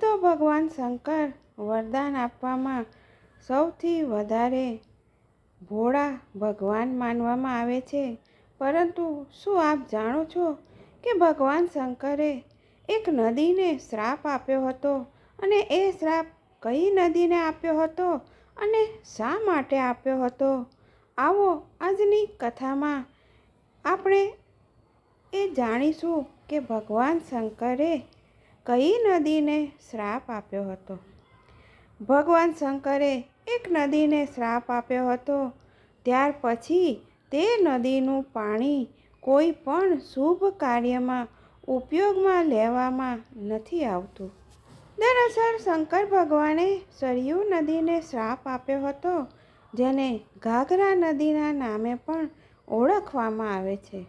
તો ભગવાન શંકર વરદાન આપવામાં સૌથી વધારે ભોળા ભગવાન માનવામાં આવે છે. પરંતુ શું આપ જાણો છો કે ભગવાન શંકરે એક નદીને શ્રાપ આપ્યો હતો અને એ શ્રાપ કઈ નદીને આપ્યો હતો અને શા માટે આપ્યો હતો? આવો આજની કથામાં આપણે એ જાણીશું કે ભગવાન શંકરે કઈ નદીને શ્રાપ આપ્યો હતો? ભગવાન શંકરે એક નદીને શ્રાપ આપ્યો હતો. ત્યાર પછી તે નદીનું પાણી કોઈ પણ શુભ કાર્યમાં ઉપયોગમાં લેવામાં નથી આવતું. દરઅસર શંકર ભગવાને સરયુ નદીને શ્રાપ આપ્યો હતો, જેને ઘાઘરા નદીના નામે પણ ઓળખવામાં આવે છે.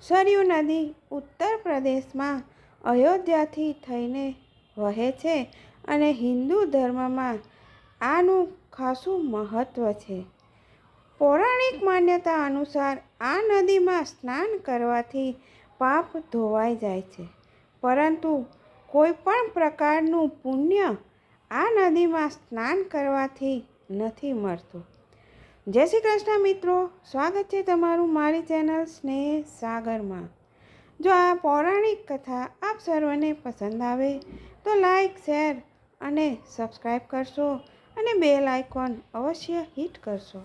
સરયુ નદી ઉત્તર પ્રદેશમાં અયોધ્યાથી થઈને વહે છે અને હિન્દુ ધર્મમાં આનું ખાસું મહત્ત્વ છે. પૌરાણિક માન્યતા અનુસાર આ નદીમાં સ્નાન કરવાથી પાપ ધોવાઈ જાય છે. પરંતુ કોઈ પણ પ્રકારનું પુણ્ય આ નદીમાં સ્નાન કરવાથી નથી મળતું. જય શ્રી કૃષ્ણ મિત્રો, સ્વાગત છે તમારું મારી ચેનલ સ્નેહ સાગરમાં. જો આ પૌરાણિક કથા આપ સર્વને પસંદ આવે, તો લાઈક શેર અને સબસ્ક્રાઈબ કરશો અને બેલ આઇકોન અવશ્ય હિટ કરશો.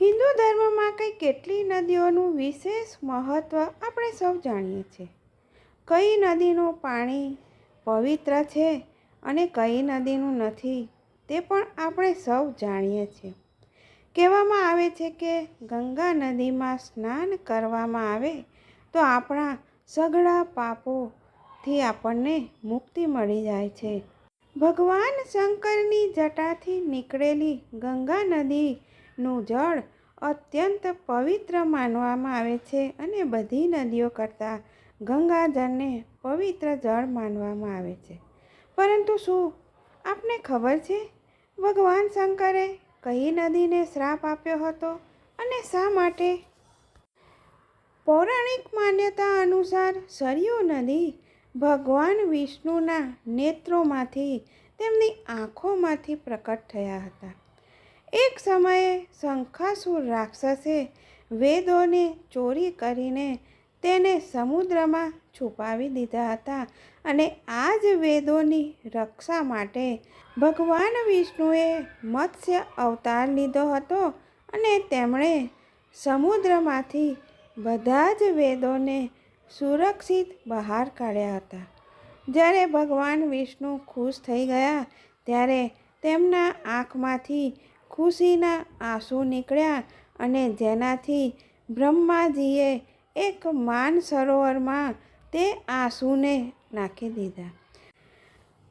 હિન્દુ ધર્મમાં કંઈ કેટલી નદીઓનું વિશેષ મહત્ત્વ આપણે સૌ જાણીએ છીએ. કઈ નદીનું પાણી પવિત્ર છે અને કઈ નદીનું નથી તે પણ આપણે સૌ જાણીએ છીએ. કહેવામાં આવે છે કે ગંગા નદીમાં સ્નાન કરવામાં આવે તો આપણા સઘળા પાપોથી આપણને મુક્તિ મળી જાય છે. ભગવાન શંકરની જટાથી નીકળેલી ગંગા નદીનું જળ અત્યંત પવિત્ર માનવામાં આવે છે અને બધી નદીઓ કરતાં ગંગાજળને પવિત્ર જળ માનવામાં આવે છે. પરંતુ શું આપને ખબર છે? ભગવાન શંકરે કઈ નદીને શ્રાપ આપ્યો હતો અને શા માટે પૌરાણિક માન્યતા અનુસાર સરયુ નદી ભગવાન વિષ્ણુના નેત્રોમાંથી તેમની આંખોમાંથી પ્રકટ થયા હતા. એક સમયે શંખાસુર રાક્ષસે વેદોને ચોરી કરીને તેને સમુદ્રમાં છુપાવી દીધા હતા અને આ જ વેદોની રક્ષા માટે ભગવાન વિષ્ણુએ મત્સ્ય અવતાર લીધો હતો અને તેમણે સમુદ્રમાંથી બધા જ વેદોને સુરક્ષિત બહાર કાઢ્યા હતા. જ્યારે ભગવાન વિષ્ણુ ખુશ થઈ ગયા, ત્યારે તેમના આંખમાંથી ખુશીના આંસુ નીકળ્યા અને જેનાથી બ્રહ્માજીએ એક માન સરોવરમાં તે આંસુને નાખી દીધા.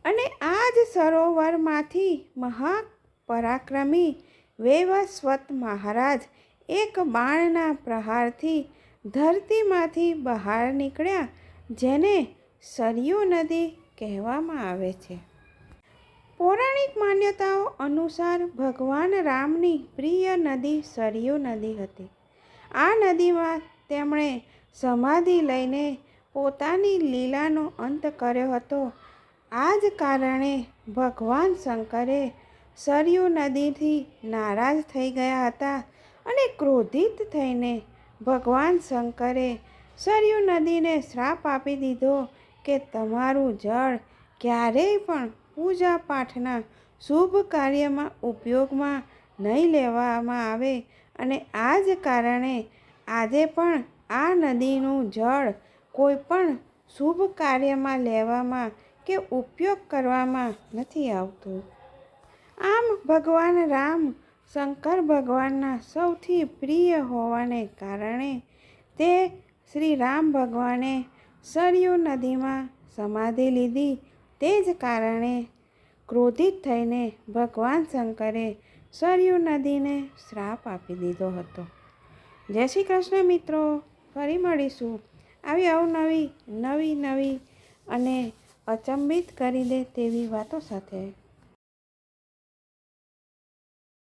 અને આ જ સરોવરમાંથી મહાપરાક્રમી વૈવસ્વત મહારાજ એક બાણના પ્રહારથી ધરતીમાંથી બહાર નીકળ્યા, જેને સરયુ નદી કહેવામાં આવે છે. પૌરાણિક માન્યતાઓ અનુસાર ભગવાન રામની પ્રિય નદી સરયુ નદી હતી. આ નદીમાં તેમણે સમાધિ લઈને પોતાની લીલાનો અંત કર્યો હતો. આ જ કારણે ભગવાન શંકરે સરયુ નદીથી નારાજ થઈ ગયા હતા. અને ક્રોધિત થઈને ભગવાન શંકરે સરયુ નદીને શ્રાપ આપી દીધો કે તમારું જળ ક્યારેય પણ પૂજા પાઠના શુભ કાર્યમાં ઉપયોગમાં નહીં લેવામાં આવે અને આ જ કારણે આજે પણ આ નદીનું જળ કોઈ પણ શુભ કાર્યમાં લેવામાં કે ઉપયોગ કરવામાં નથી આવતું. આમ ભગવાન રામ શંકર ભગવાનના સૌથી પ્રિય હોવાને કારણે તે શ્રી રામ ભગવાને સરયુ નદીમાં સમાધિ લીધી. તે જ કારણે ક્રોધિત થઈને ભગવાન શંકરે સરયુ નદીને શ્રાપ આપી દીધો હતો. જય શ્રી કૃષ્ણ મિત્રો, ફરી મળીશું આવી અવનવી, નવી નવી અને અચંબિત કરી દે તેવી વાતો સાથે.